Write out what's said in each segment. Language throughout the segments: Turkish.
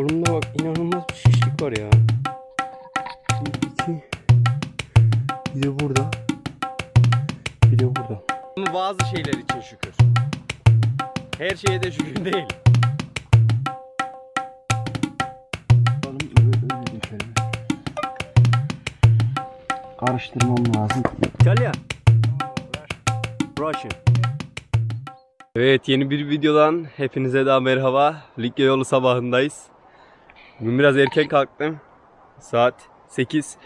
Kolumda bak inanılmaz bir şişlik var ya. Bir, iki. Bir de burada. Bir de burada. Bazı şeyler için şükür. Her şeye de şükür değil. Bakalım öyle, öyle düşelim. Karıştırmam lazım. İtalya. Russian. Evet yeni bir videodan hepinize daha merhaba. Likya yolu sabahındayız. Bugün biraz erken kalktım. Saat 8.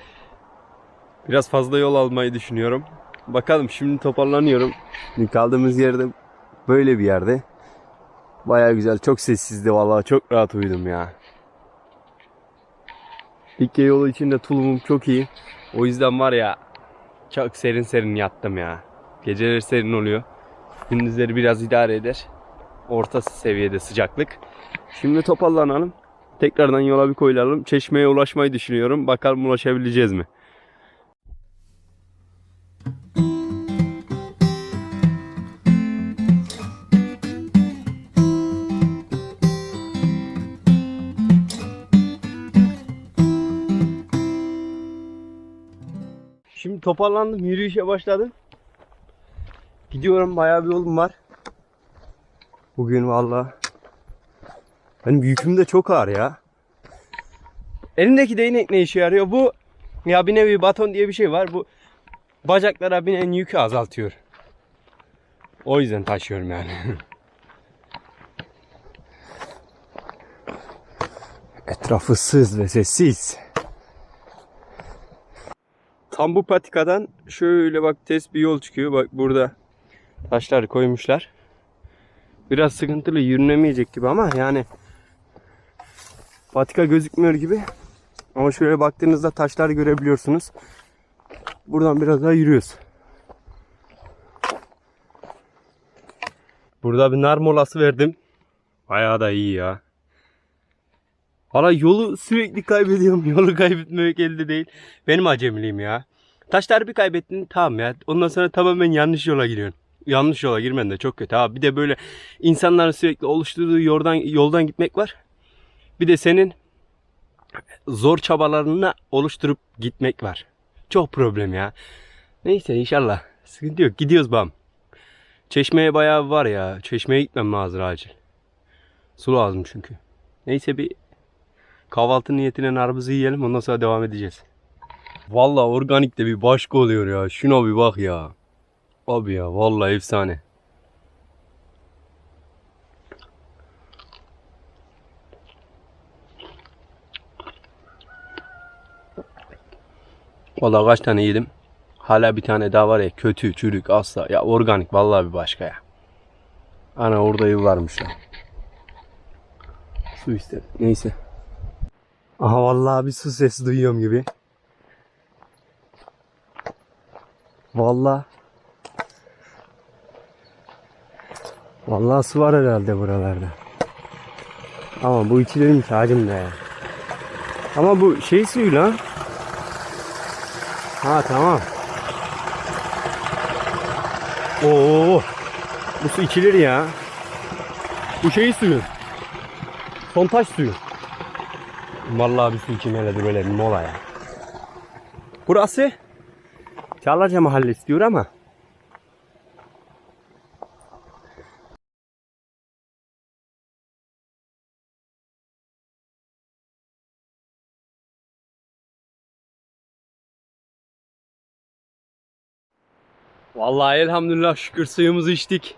Biraz fazla yol almayı düşünüyorum. Bakalım şimdi toparlanıyorum. Dün kaldığımız yerde böyle bir yerde. Baya güzel. Çok sessizdi vallahi. Çok rahat uyudum ya. Likya yolu içinde tulumum çok iyi. O yüzden var ya çok serin serin yattım ya. Geceleri serin oluyor. Gündüzleri biraz idare eder. Orta seviyede sıcaklık. Şimdi toparlanalım. Tekrardan yola bir koyulalım. Çeşmeye ulaşmayı düşünüyorum. Bakalım ulaşabileceğiz mi? Şimdi toparlandım. Yürüyüşe başladım. Gidiyorum bayağı bir yolum var. Bugün valla. Benim yüküm de çok ağır ya. Elimdeki değnek ne işe yarıyor? Bu ya bir nevi baton diye bir şey var. Bu bacaklara binen yükü azaltıyor. O yüzden taşıyorum yani. Etrafı sız ve sessiz. Tam bu patikadan şöyle bak test bir yol çıkıyor. Bak burada taşlar koymuşlar. Biraz sıkıntılı yürünemeyecek gibi ama yani patika gözükmüyor gibi. Ama şöyle baktığınızda taşlar görebiliyorsunuz. Buradan biraz daha yürüyoruz. Burada bir nar molası verdim. Bayağı da iyi ya. Valla yolu sürekli kaybediyorum. Yolu kaybetmemek elde değil. Benim acemiliğim ya. Taşları bir kaybettin tamam ya. Ondan sonra tamamen yanlış yola giriyorsun. Yanlış yola girmen de çok kötü ha. Bir de böyle insanların sürekli oluşturduğu yoldan yoldan gitmek var. Bir de senin zor çabalarını oluşturup gitmek var. Çok problem ya. Neyse inşallah. Sıkıntı yok. Gidiyoruz bam. Çeşmeye bayağı var ya. Çeşmeye gitmem lazım acil. Su lazım çünkü. Neyse bir kahvaltı niyetine narbuzu yiyelim ondan sonra devam edeceğiz. Vallahi organik de bir başka oluyor ya. Şuna bir bak ya. Abi ya vallahi efsane. Vallahi kaç tane yedim. Hala bir tane daha var ya kötü, çürük, asla. Ya organik vallahi bir başka ya. Ana orada yıllarmış ya. Su istedim. Neyse. Aha vallahi bir su sesi duyuyorum gibi. Vallahi. Vallahi su var herhalde buralarda. Ama bu içilerim ki hacım da ya. Ama bu şey suyu lan. Ha tamam. Oo. Bu su içilir ya. Bu şey suyu. Sontaş suyu. Vallahi bir su içeyim hele dur böyle bir mola ya. Burası Çağlarca Mahallesi diyor ama Vallahi elhamdülillah şükür suyumuzu içtik.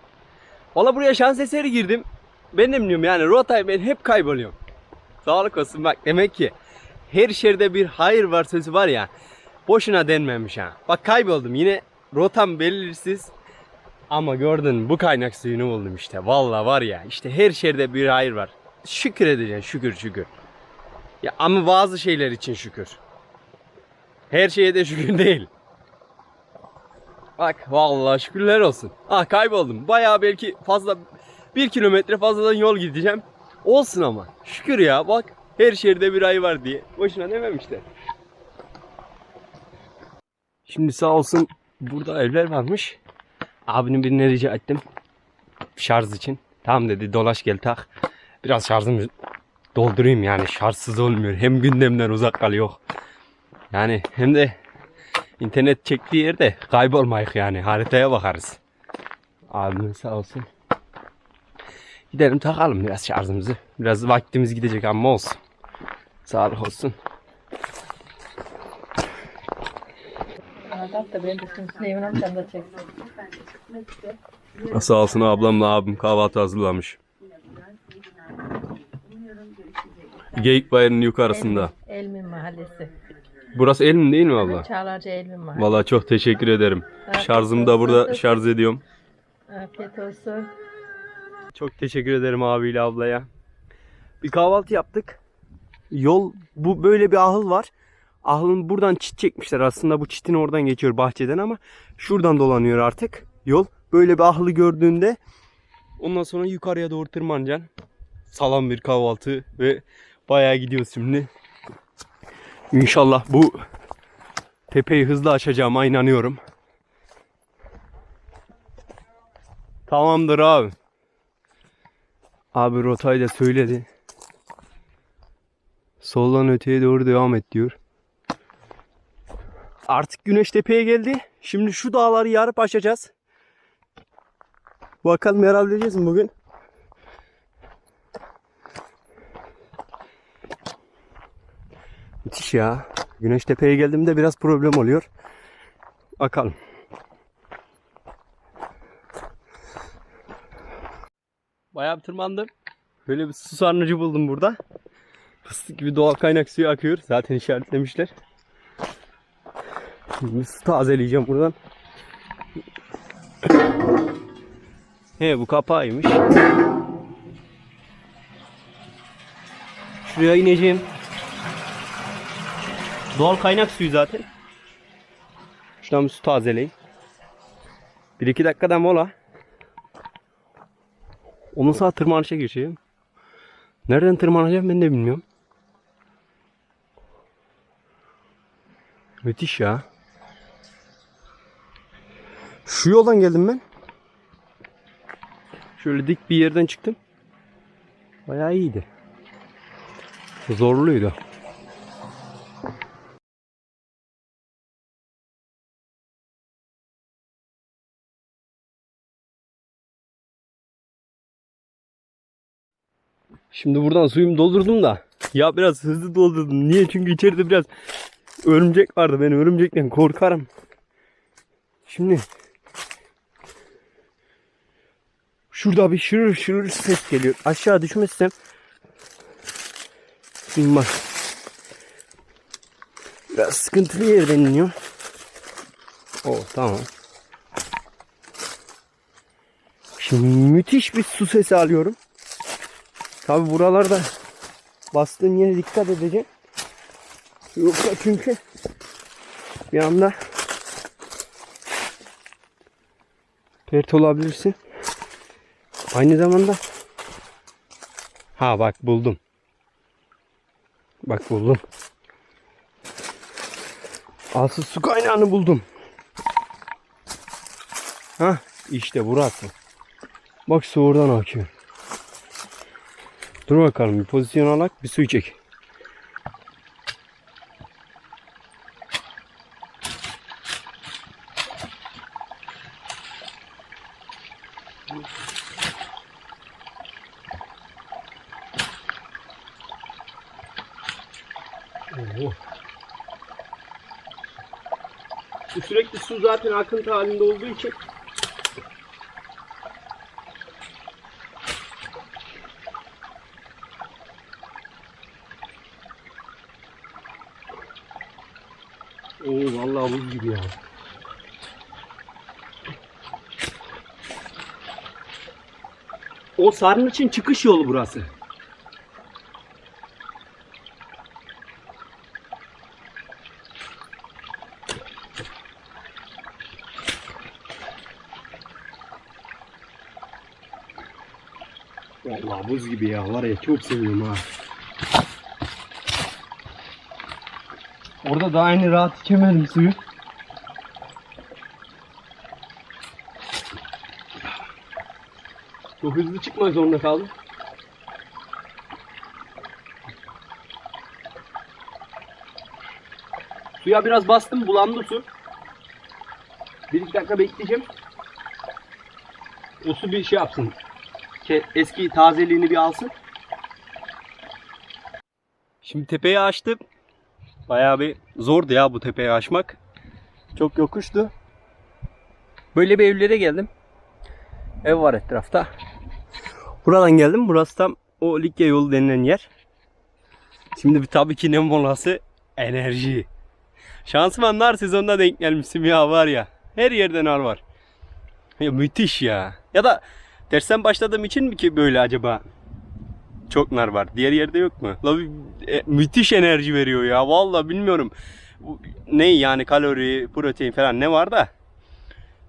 Valla buraya şans eseri girdim. Ben de bilmiyorum yani rotayı ben hep kayboluyorum. Sağlık olsun bak demek ki her şerde bir hayır var sözü var ya. Boşuna denmemiş ha. Bak kayboldum yine rotam belirsiz. Ama gördün bu kaynak suyunu buldum işte. Vallahi var ya işte her şerde bir hayır var. Şükür edeceksin şükür şükür. Ya ama bazı şeyler için şükür. Her şeye de şükür değil. Bak vallahi şükürler olsun. Ah kayboldum. Bayağı belki fazla bir kilometre fazladan yol gideceğim. Olsun ama. Şükür ya bak her şehirde bir ay var diye. Boşuna dememişler. Şimdi sağ olsun burada evler varmış. Abinin birine rica ettim. Şarj için. Tamam dedi dolaş gel tak. Biraz şarjım doldurayım yani şartsız olmuyor. Hem gündemden uzak kalıyor. Yani hem de internet çektiği yerde kaybolmayık yani haritaya bakarız. Abimiz sağ olsun. Gidelim takalım biraz şarjımızı. Biraz vaktimiz gidecek ama olsun. Sağlık olsun. Da benim çeksin. Sağ olsun ablamla abim kahvaltı hazırlamış. Geyik Bayırı'nın yukarısında. Elmin mahallesi. Burası Elm değil mi abla? Çağlarca Elmin mahallesi. Vallahi çok teşekkür ederim. Şarjımı da burada şarj ediyorum. Afiyet olsun. Çok teşekkür ederim abiyle ablaya. Bir kahvaltı yaptık. Yol bu böyle bir ahıl var. Ahılın buradan çit çekmişler. Aslında bu çitin oradan geçiyor bahçeden ama şuradan dolanıyor artık yol. Böyle bir ahılı gördüğünde ondan sonra yukarıya doğru tırmanacaksın. Salam bir kahvaltı ve bayağı gidiyoruz şimdi. İnşallah bu tepeyi hızlı aşacağıma inanıyorum. Tamamdır abi. Abi rotayı da söyledi. Soldan öteye doğru devam et diyor. Artık güneş tepeye geldi. Şimdi şu dağları yarıp aşacağız. Bakalım yaralabileceğiz mi bugün? Müthiş ya. Güneş tepeye geldiğimde biraz problem oluyor. Bakalım. Bayağı bir tırmandım. Böyle bir su sarnıcı buldum burada. Fıstık gibi doğal kaynak suyu akıyor. Zaten işaretlemişler. Şimdi su tazeleyeceğim buradan. He bu kapağıymış. Şuraya ineceğim. Doğal kaynak suyu zaten. Şuradan bir su. Bir iki dakikada mola. Ondan sonra tırmanışa geçeyim. Nereden tırmanacağım ben de bilmiyorum. Müthiş ya. Şu yoldan geldim ben. Şöyle dik bir yerden çıktım. Bayağı iyiydi. Zorluydu. Şimdi buradan suyumu doldurdum da ya biraz hızlı doldurdum. Niye? Çünkü içeride biraz örümcek vardı. Ben örümcekten korkarım. Şimdi şurada bir şırır şırır ses geliyor. Aşağı düşmezsem Şimdi bak. Biraz sıkıntılı yerden iniyor. O tamam. Şimdi müthiş bir su sesi alıyorum. Tabi buralarda bastığın yere dikkat edeceğim. Yoksa çünkü bir anda pert olabilirsin. Aynı zamanda ha bak buldum. Bak buldum. Asıl su kaynağını buldum. Ha işte burası. Bak su oradan akıyor. Dur bakalım bir pozisyon alak bir su içek. Oo. Sürekli su zaten akıntı halinde olduğu için Oo vallahi buz gibi ya. O sarın için çıkış yolu burası. Vallahi buz gibi ya var ya çok seviyorum ha. Orada daha aynı rahat içemedim suyu. Çok hızlı çıkmak zorunda kaldım. Suya biraz bastım bulandı su. Bir iki dakika bekleyeceğim. O su bir şey yapsın. Eski tazeliğini bir alsın. Şimdi tepeyi açtım. Bayağı bir zordu ya bu tepeyi aşmak. Çok yokuştu. Böyle bir evlere geldim. Ev var etrafta. Buradan geldim. Burası tam o Likya yolu denilen yer. Şimdi bir tabii ki ne molası? Enerji. Şansıma nar sezonuna denk gelmişim ya var ya. Her yerde nar var. Ya müthiş ya. Ya da dersten başladığım için mi ki böyle acaba? Çok nar var. Diğer yerde yok mu? La, e, müthiş enerji veriyor ya. Vallahi bilmiyorum. Ne yani kalori, protein falan ne var da.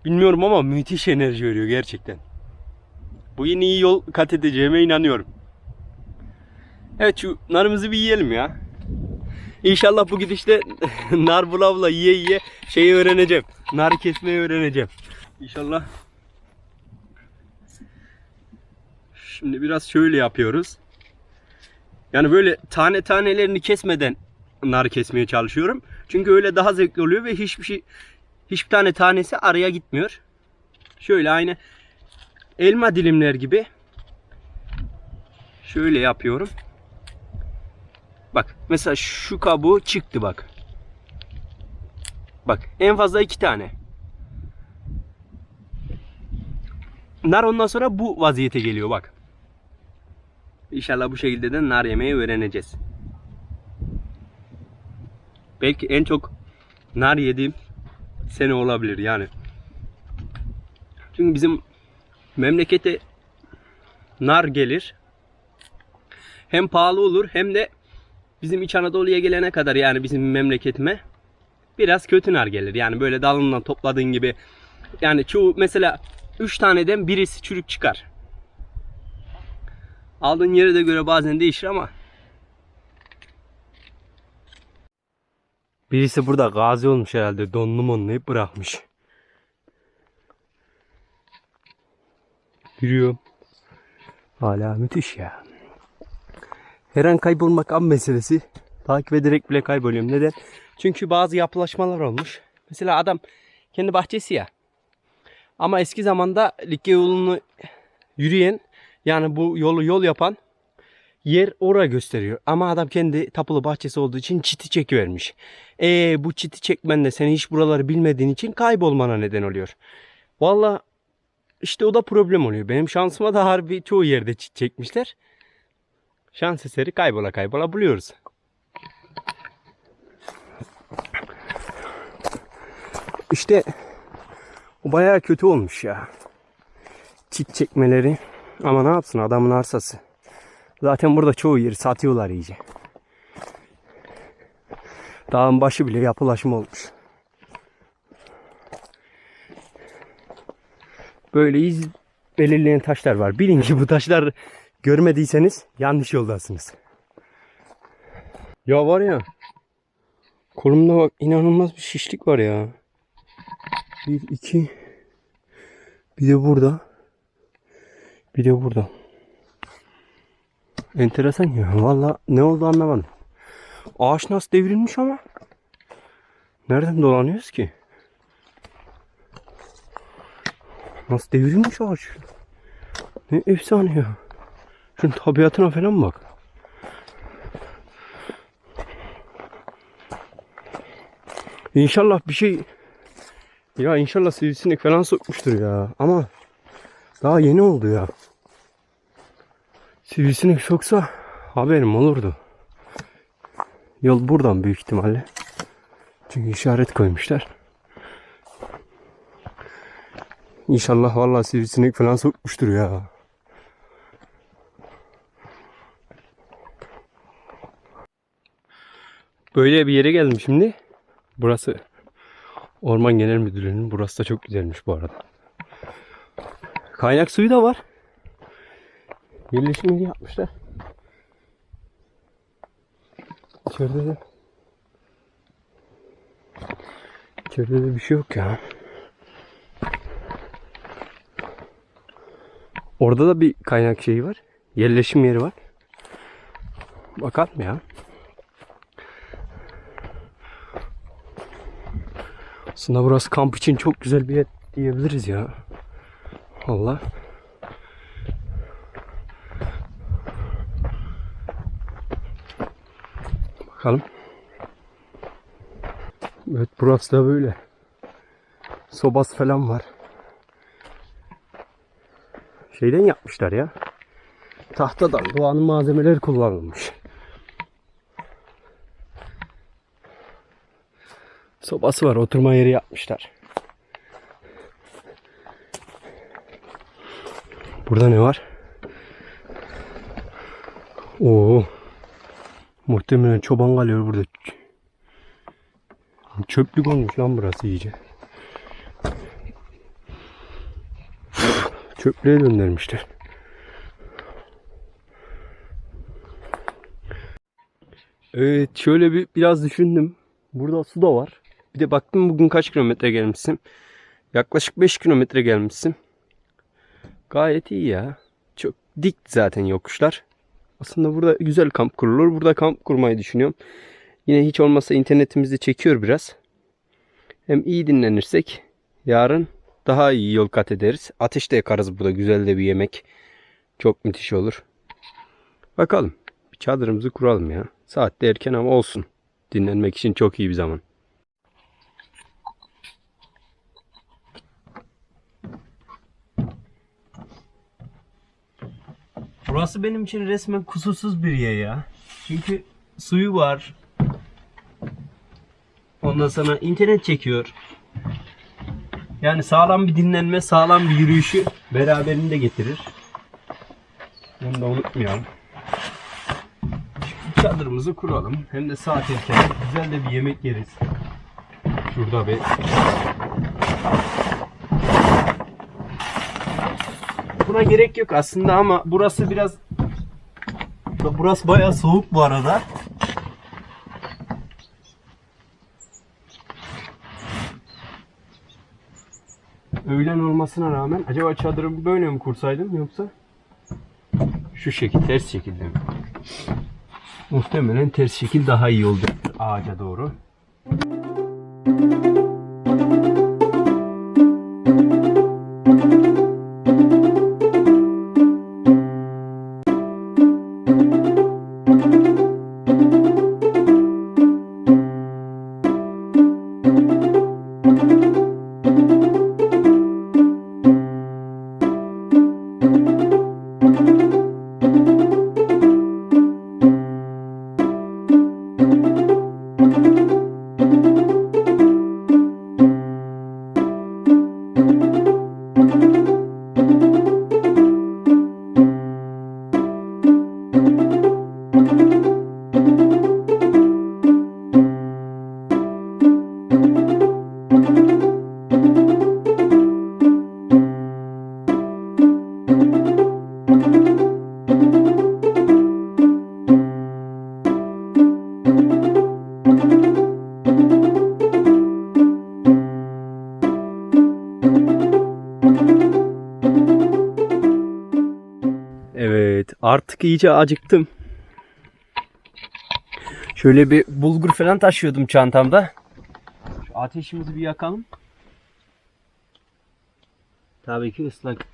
Bilmiyorum ama müthiş enerji veriyor gerçekten. Bu yeni iyi yol kat edeceğime inanıyorum. Evet şu narımızı bir yiyelim ya. İnşallah bu gidişte nar bulavla yiye yiye şeyi öğreneceğim. Nar kesmeyi öğreneceğim. İnşallah. Şimdi biraz şöyle yapıyoruz. Yani böyle tane tanelerini kesmeden nar kesmeye çalışıyorum. Çünkü öyle daha zevkli oluyor ve hiçbir şey hiçbir tane tanesi araya gitmiyor. Şöyle aynı elma dilimler gibi şöyle yapıyorum. Bak mesela şu kabuğu çıktı bak. Bak en fazla iki tane. Nar ondan sonra bu vaziyete geliyor bak. İnşallah bu şekilde de nar yemeyi öğreneceğiz. Belki en çok nar yediğim sene olabilir yani. Çünkü bizim memlekete nar gelir. Hem pahalı olur hem de bizim İç Anadolu'ya gelene kadar yani bizim memleketime biraz kötü nar gelir. Yani böyle dalından topladığın gibi yani çoğu mesela 3 taneden birisi çürük çıkar. Aldığın yere de göre bazen değişir ama Birisi burada gazi olmuş herhalde. Donlu monlayıp bırakmış. Yürüyorum. Hala müthiş ya. Her an kaybolmak an meselesi. Takip ederek bile kayboluyorum. Neden? Çünkü bazı yapılaşmalar olmuş. Mesela adam kendi bahçesi ya. Ama eski zamanda Likya yolunu yürüyen yani bu yolu yol yapan yer oraya gösteriyor. Ama adam kendi tapulu bahçesi olduğu için çiti çekivermiş. E bu çiti çekmen de senin hiç buraları bilmediğin için kaybolmana neden oluyor. Valla işte o da problem oluyor. Benim şansıma da harbi çoğu yerde çit çekmişler. Şans eseri kaybola kaybola buluyoruz. İşte o bayağı kötü olmuş ya. Çit çekmeleri. Ama ne yapsın adamın arsası. Zaten burada çoğu yeri satıyorlar iyice. Dağın başı bile yapılaşma olmuş. Böyle iz belirleyen taşlar var. Bilin ki bu taşlar görmediyseniz yanlış yoldasınız. Ya var ya kolumda bak inanılmaz bir şişlik var ya. Bir, iki bir de burada de burada. Enteresan ya. Valla ne oldu anlamadım. Ağaç nasıl devrilmiş ama. Nereden dolanıyoruz ki? Nasıl devrilmiş ağaç? Ne efsane ya. Şunun tabiatına falan bak. İnşallah bir şey ya inşallah sivrisinek falan sokmuştur ya. Ama daha yeni oldu ya. Sivrisinek soksa haberim olurdu. Yol buradan büyük ihtimalle. Çünkü işaret koymuşlar. İnşallah vallahi sivrisinek falan sokmuştur ya. Böyle bir yere geldim şimdi. Burası Orman Genel Müdürlüğü'nün. Burası da çok güzelmiş bu arada. Kaynak suyu da var. Yerleşim yeri yapmışlar. İçeride de İçeride de bir şey yok ya. Orada da bir kaynak şeyi var. Yerleşim yeri var. Bakalım ya. Aslında burası kamp için çok güzel bir yer diyebiliriz ya. Allah. Bakalım. Evet burası da böyle. Sobası falan var. Şeyden yapmışlar ya. Tahtadan doğanın malzemeleri kullanılmış. Sobası var. Oturma yeri yapmışlar. Burada ne var? Oo. Muhtemelen çoban kalıyor burada. Çöplük olmuş lan burası iyice. Çöplüğe döndürmüşler. Evet şöyle bir biraz düşündüm. Burada su da var. Bir de baktım bugün kaç kilometre gelmişsin. Yaklaşık 5 kilometre gelmişsin. Gayet iyi ya. Çok dik zaten yokuşlar. Aslında burada güzel kamp kurulur. Burada kamp kurmayı düşünüyorum. Yine hiç olmazsa internetimizde çekiyor biraz. Hem iyi dinlenirsek yarın daha iyi yol kat ederiz. Ateş de yakarız burada. Güzel de bir yemek. Çok müthiş olur. Bakalım. Bir çadırımızı kuralım ya. Saat de erken ama olsun. Dinlenmek için çok iyi bir zaman. Burası benim için resmen kusursuz bir yer ya. Çünkü suyu var. Ondan sonra internet çekiyor. Yani sağlam bir dinlenme, sağlam bir yürüyüşü beraberinde getirir. Bunu da unutmayalım. Şimdi çadırımızı kuralım. Hem de saat erken güzel de bir yemek yeriz. Şurada bir Buna gerek yok aslında ama burası biraz burası bayağı soğuk bu arada. Öğlen olmasına rağmen acaba çadırımı böyle mi kursaydım yoksa şu şekil ters şekilde mi? Muhtemelen ters şekil daha iyi oldu ağaca doğru. Evet artık iyice acıktım. Şöyle bir bulgur falan taşıyordum çantamda. Şu ateşimizi bir yakalım. Tabii ki ıslak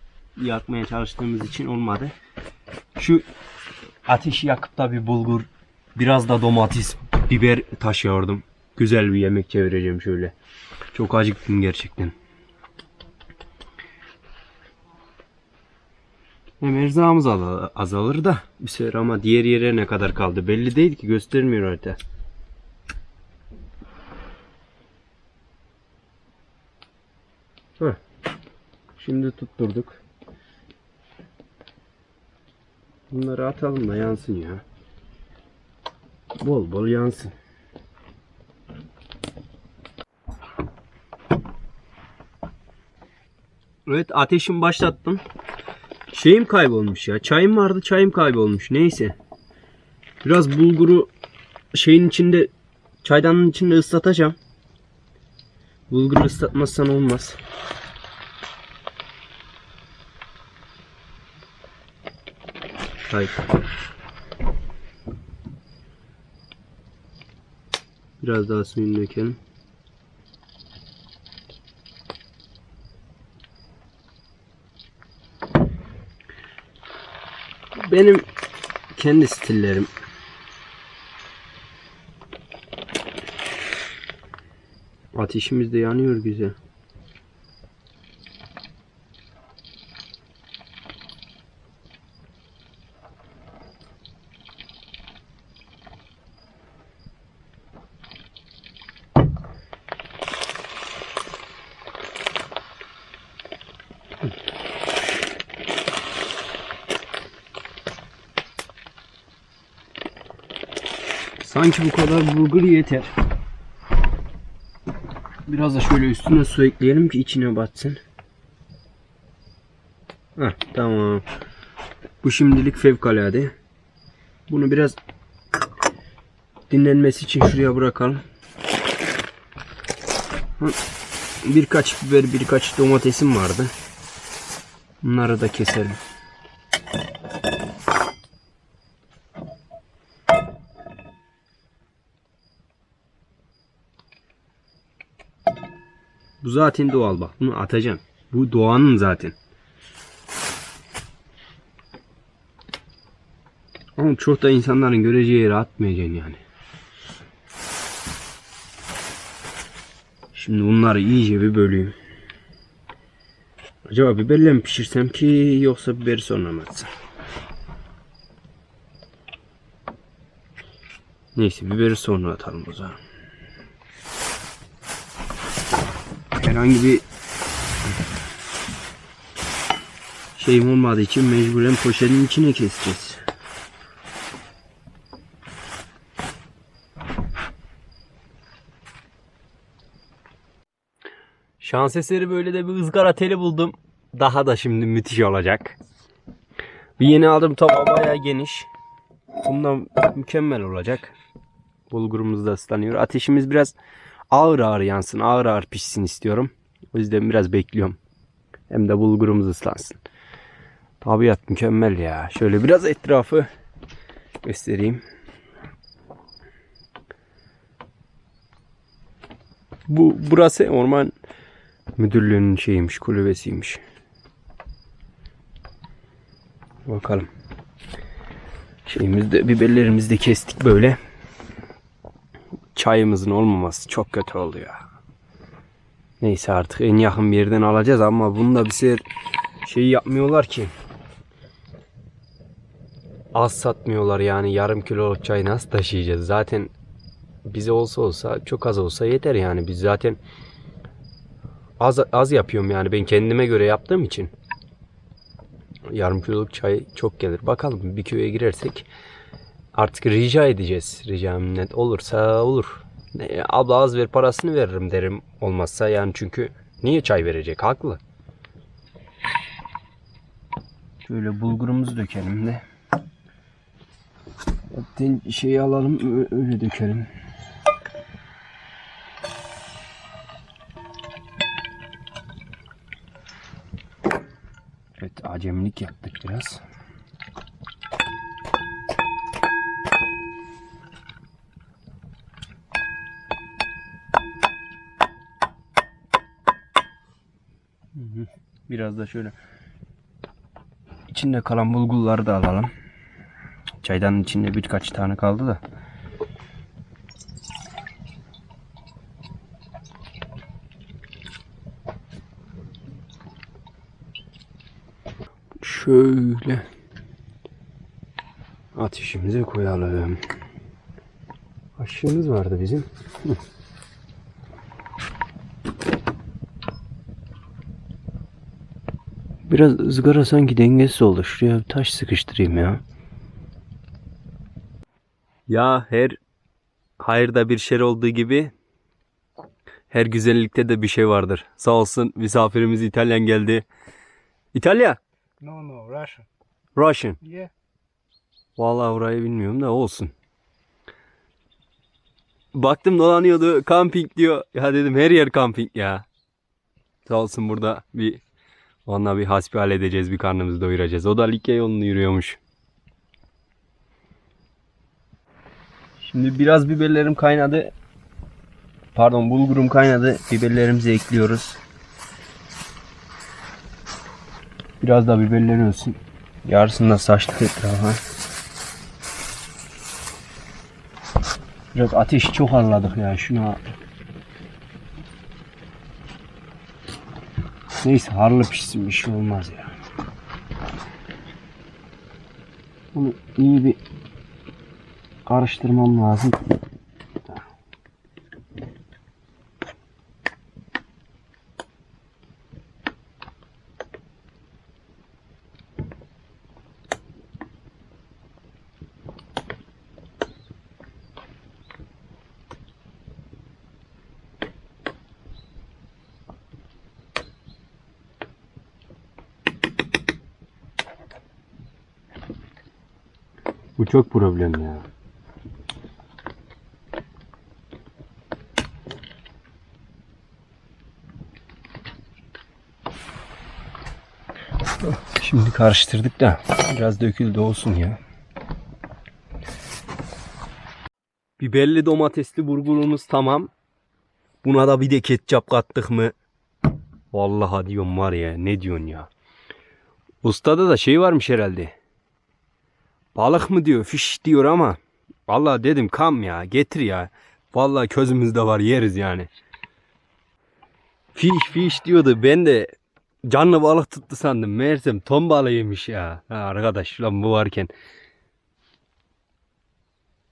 yakmaya çalıştığımız için olmadı. Şu ateşi yakıp da bir bulgur, biraz da domates, biber taşıyordum. Güzel bir yemek çevireceğim şöyle. Çok acıktım gerçekten. Hem erzağımız azalır da bir sefer ama diğer yere ne kadar kaldı belli değil ki göstermiyor harita. Şimdi tutturduk. Bunları atalım da yansın ya. Bol bol yansın. Evet ateşimi başlattım. Şeyim kaybolmuş ya. Çayım vardı çayım kaybolmuş. Neyse. Biraz bulguru şeyin içinde çaydanın içinde ıslatacağım. Bulguru ıslatmazsan olmaz. Hayır. Biraz daha suyunu dökelim. Benim kendi stillerim. Ateşimiz de yanıyor güzel. Sanki bu kadar bulgur yeter. Biraz da şöyle üstüne su ekleyelim ki içine batsın. Heh, tamam. Bu şimdilik fevkalade. Bunu biraz dinlenmesi için şuraya bırakalım. Birkaç biber, birkaç domatesim vardı. Bunları da keselim. Bu zaten doğal bak. Bunu atacağım. Bu doğanın zaten. Ama çok da insanların göreceği yere atmayacaksın yani. Şimdi bunları iyice bir böleyim. Acaba biberle mi pişirsem ki yoksa biberi sonra mı atsam? Neyse biberi sonra atalım o zaman. Herhangi bir şeyim olmadığı için mecburen poşetin içine keseceğiz. Şans eseri böyle de bir ızgara teli buldum. Daha da şimdi müthiş olacak. Bir yeni aldım tava bayağı geniş. Bundan mükemmel olacak. Bulgurumuz da ıslanıyor. Ateşimiz biraz ağır ağır yansın, ağır ağır pişsin istiyorum. O yüzden biraz bekliyorum. Hem de bulgurumuz ıslansın. Tabiat mükemmel ya. Şöyle biraz etrafı göstereyim. Bu burası orman müdürlüğünün şeyiymiş, kulübesiymiş. Bakalım. Şeyimizde biberlerimizi de kestik böyle çayımızın olmaması çok kötü oldu ya. Neyse artık en yakın bir yerden alacağız ama bunda bir sefer şey yapmıyorlar ki. Az satmıyorlar yani yarım kiloluk çayı nasıl taşıyacağız? Zaten bize olsa olsa çok az olsa yeter yani. Biz zaten az az yapıyorum yani ben kendime göre yaptığım için. Yarım kiloluk çay çok gelir. Bakalım bir köye girersek Artık rica edeceğiz. Rica minnet olursa olur. Ne, abla az ver parasını veririm derim. Olmazsa yani çünkü niye çay verecek? Haklı. Şöyle bulgurumuzu dökelim de. Zaten şeyi alalım öyle dökelim. Evet acemilik yaptık biraz. Biraz da şöyle içinde kalan bulgurları da alalım. Çaydanın içinde birkaç tane kaldı da. Şöyle ateşimize koyalım. Aşığımız vardı bizim. Biraz ızgara sanki dengesiz oldu. Şuraya bir taş sıkıştırayım ya. Ya her hayırda bir şer olduğu gibi her güzellikte de bir şey vardır. Sağ olsun misafirimiz İtalyan geldi. İtalya? No, no, Russian. Russian. Yeah. Vallahi orayı bilmiyorum da olsun. Baktım dolanıyordu camping diyor. Ya dedim her yer camping ya. Sağ olsun burada bir onunla bir hasbihal edeceğiz bir karnımızı doyuracağız. O da Likya yolunu yürüyormuş. Şimdi biraz biberlerim kaynadı. Pardon bulgurum kaynadı. Biberlerimizi ekliyoruz. Biraz da biberler ölsün. Yarısını da saçtık etrafa. Biraz ateşi çok harladık ya şuna. Neyse harlı pişsin bir şey olmaz ya. Bunu iyi bir karıştırmam lazım. Bu çok problem ya. Şimdi karıştırdık da biraz döküldü olsun ya. Biberli domatesli burgulumuz tamam. Buna da bir de ketçap kattık mı? Vallahi diyorum var ya ne diyorsun ya. Ustada da şey varmış herhalde. Balık mı diyor, fiş diyor ama vallahi dedim kam ya, getir ya. Vallahi közümüzde var yeriz yani. Fiş fiş diyordu. Ben de canlı balık tuttu sandım. Meğersem ton balığıymış ya. Ha, arkadaş lan bu varken.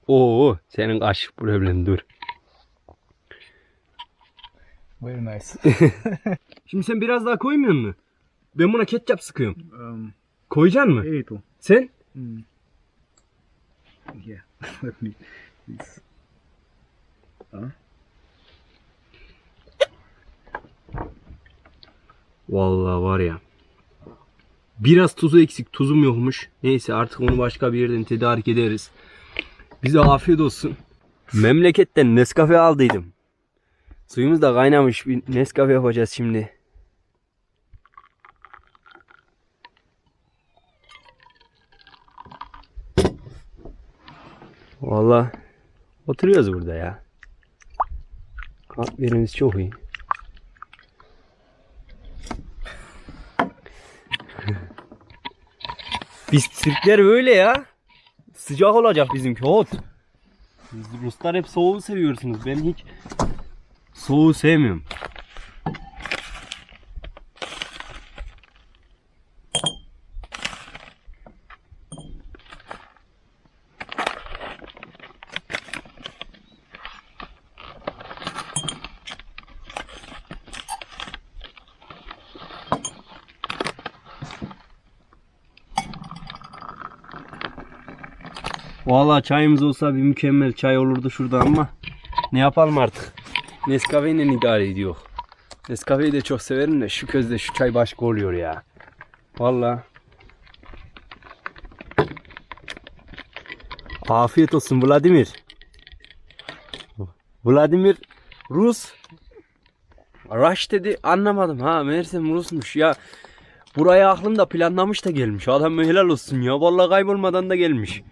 Oo senin kaşık problem dur. Very nice. Şimdi sen biraz daha koymuyor musun? Ben buna ketçap sıkıyorum. um, Koyacaksın mı? eight. Sen? Mm. Yeah. Let me. Please. Vallahi var ya. Biraz tuzu eksik. Tuzum yokmuş. Neyse artık onu başka bir yerden tedarik ederiz. Bize afiyet olsun. Memleketten Nescafe aldıydım. Suyumuz da kaynamış. Bir Nescafe yapacağız şimdi. Vallahi oturuyoruz burada ya. Kahvelerimiz çok iyi. Biz Türkler böyle ya. Sıcak olacak bizimki hot. Siz Ruslar hep soğuğu seviyorsunuz. Ben hiç soğuğu sevmiyorum. Vallahi çayımız olsa bir mükemmel çay olurdu şurada ama ne yapalım artık. Nescafe ile idare ediyor. Nescafe'yi de çok severim de şu közde şu çay başka oluyor ya. Vallahi. Afiyet olsun Vladimir. Vladimir Rus. Rush dedi anlamadım ha meğersem Rusmuş ya. Buraya aklımda planlamış da gelmiş. Adam helal olsun ya. Vallahi kaybolmadan da gelmiş.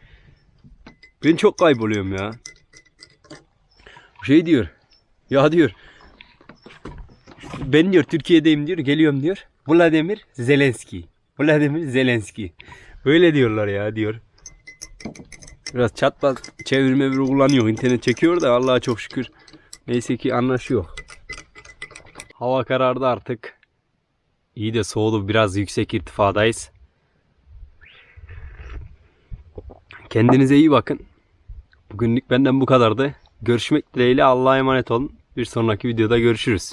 Ben çok kayboluyorum ya. Şey diyor. Ya diyor. Ben diyor Türkiye'deyim diyor. Geliyorum diyor. Vladimir Zelenski. Vladimir Zelenski. Böyle diyorlar ya diyor. Biraz çatpat çevirme bir kullanıyor. İnternet çekiyor da Allah'a çok şükür. Neyse ki anlaşıyor. Hava karardı artık. İyi de soğudu. Biraz yüksek irtifadayız. Kendinize iyi bakın. Bugünlük benden bu kadardı. Görüşmek dileğiyle Allah'a emanet olun. Bir sonraki videoda görüşürüz.